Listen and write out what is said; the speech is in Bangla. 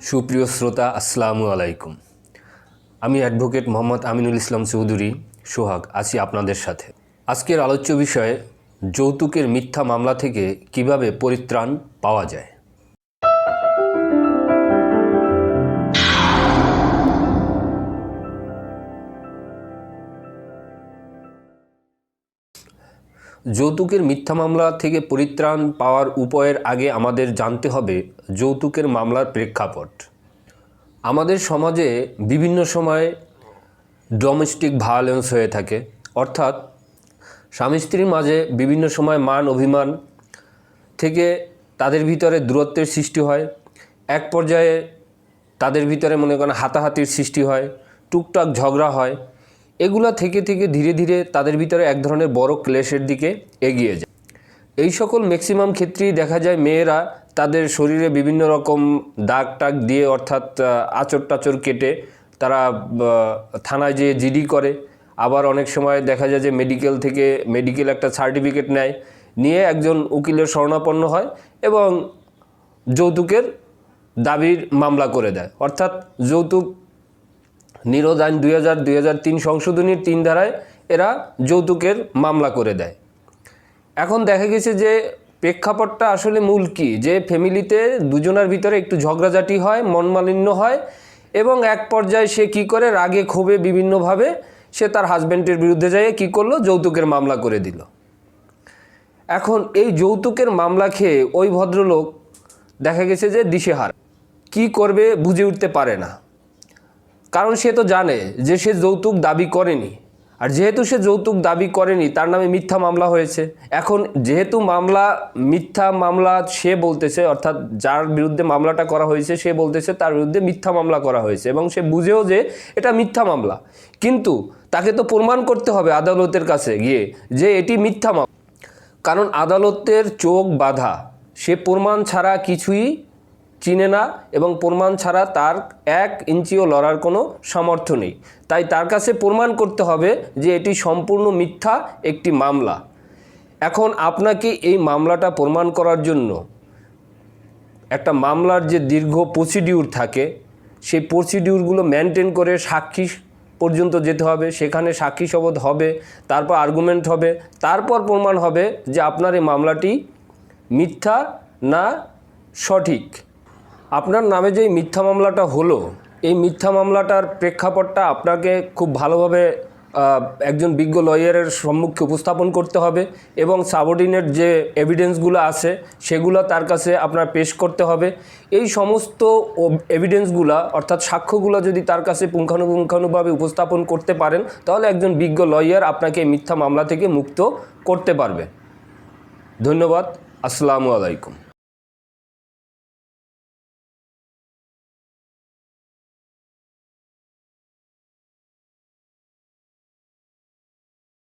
সুপ্রিয় শ্রোতা, আসসালামু আলাইকুম। আমি অ্যাডভোকেট মোহাম্মদ আমিনুল ইসলাম চৌধুরী, সোহাগ, আছি আপনাদের সাথে। আজকের আলোচ্য বিষয়ে, যৌতুকের মিথ্যা মামলা থেকে কীভাবে পরিত্রাণ পাওয়া যায়? যৌতুকের মিথ্যা মামলা থেকে পরিত্রাণ পাওয়ার উপায়ের আগে আমাদের জানতে হবে যৌতুকের মামলার প্রেক্ষাপট। আমাদের সমাজে বিভিন্ন সময়ে ডোমেস্টিক ভায়োলেন্স হয়ে থাকে। অর্থাৎ স্বামী স্ত্রীর মাঝে বিভিন্ন সময় মান অভিমান থেকে তাদের ভিতরে দূরত্বের সৃষ্টি হয়। এক পর্যায়ে তাদের ভিতরে মনে করেন হাতাহাতির সৃষ্টি হয়, টুকটাক ঝগড়া হয়। এগুলা থেকে থেকে ধীরে ধীরে তাদের ভিতরে এক ধরনের বড় ক্লেশের দিকে এগিয়ে যায়। এই সকল ম্যাক্সিমাম ক্ষেত্রেই দেখা যায় মেয়েরা তাদের শরীরে বিভিন্ন রকম দাগ টাগ দিয়ে অর্থাৎ আচর টাচর কেটে তারা থানায় যেয়ে জিডি করে। আবার অনেক সময় দেখা যায় যে মেডিকেল থেকে মেডিকেল একটা সার্টিফিকেট নেয়, নিয়ে একজন উকিলের শরণাপন্ন হয় এবং যৌতুকের দাবির মামলা করে দেয়। অর্থাৎ যৌতুক নিরোধ আইন দুই হাজার দুই হাজার তিন সংশোধনীর তিন ধারায় এরা যৌতুকের মামলা করে দেয়। এখন দেখা গেছে যে প্রেক্ষাপটটা আসলে মূল কি? যে ফ্যামিলিতে দুজনের ভিতরে একটু ঝগড়াঝাটি হয়, মনমালিন্য হয় এবং এক পর্যায়ে সে কি করে? রাগে ক্ষোভে বিভিন্নভাবে সে তার হাজব্যান্ডের বিরুদ্ধে যায় কি করল? যৌতুকের মামলা করে দিল। এখন এই যৌতুকের মামলা খেয়ে ওই ভদ্রলোক দেখা গেছে যে দিশেহার। কি করবে বুঝে উঠতে পারে না। কারণ সে তো জানে যে সে যৌতুক দাবি করেনি। আর যেহেতু সে যৌতুক দাবি করেনি, তার নামে মিথ্যা মামলা হয়েছে। এখন যেহেতু মামলা, মিথ্যা মামলা সে বলতেছে, অর্থাৎ যার বিরুদ্ধে মামলাটা করা হয়েছে, সে বলতেছে তার বিরুদ্ধে মিথ্যা মামলা করা হয়েছে এবং সে বুঝেও যে এটা মিথ্যা মামলা। কিন্তু তাকে তো প্রমাণ করতে হবে আদালতের কাছে গিয়ে যে এটি মিথ্যা মামলা। কারণ আদালতের চোখ বাধা। সে প্রমাণ ছাড়া কিছুই চিনে না এবং প্রমাণ ছাড়া তার এক ইঞ্চিও লড়ার কোনো সামর্থ্য নেই। তাই তার কাছে প্রমাণ করতে হবে যে এটি সম্পূর্ণ মিথ্যা একটি মামলা। এখন আপনাকে এই মামলাটা প্রমাণ করার জন্য একটা মামলার যে দীর্ঘ প্রসিডিউর থাকে, সেই প্রসিডিউরগুলো মেনটেন করে সাক্ষী পর্যন্ত যেতে হবে। সেখানে সাক্ষী শপথ হবে, তারপর আর্গুমেন্ট হবে, তারপর প্রমাণ হবে যে আপনার এই মামলাটি মিথ্যা না সঠিক। আপনার নামে যে মিথ্যা মামলাটা হলো, এই মিথ্যা মামলাটার প্রেক্ষাপটটা আপনাকে খুব ভালোভাবে একজন বিজ্ঞ লয়ারের সম্মুখে উপস্থাপন করতে হবে এবং সাবঅর্ডিনেট যে এভিডেন্সগুলো আছে, সেগুলো তার কাছে আপনার পেশ করতে হবে। এই সমস্ত এভিডেন্সগুলো অর্থাৎ সাক্ষ্যগুলো যদি তার কাছে পুঙ্খানুপুঙ্খানুভাবে উপস্থাপন করতে পারেন, তাহলে একজন বিজ্ঞ লয়ার আপনাকে মিথ্যা মামলা থেকে মুক্ত করতে পারবে। ধন্যবাদ, আসসালামু আলাইকুম।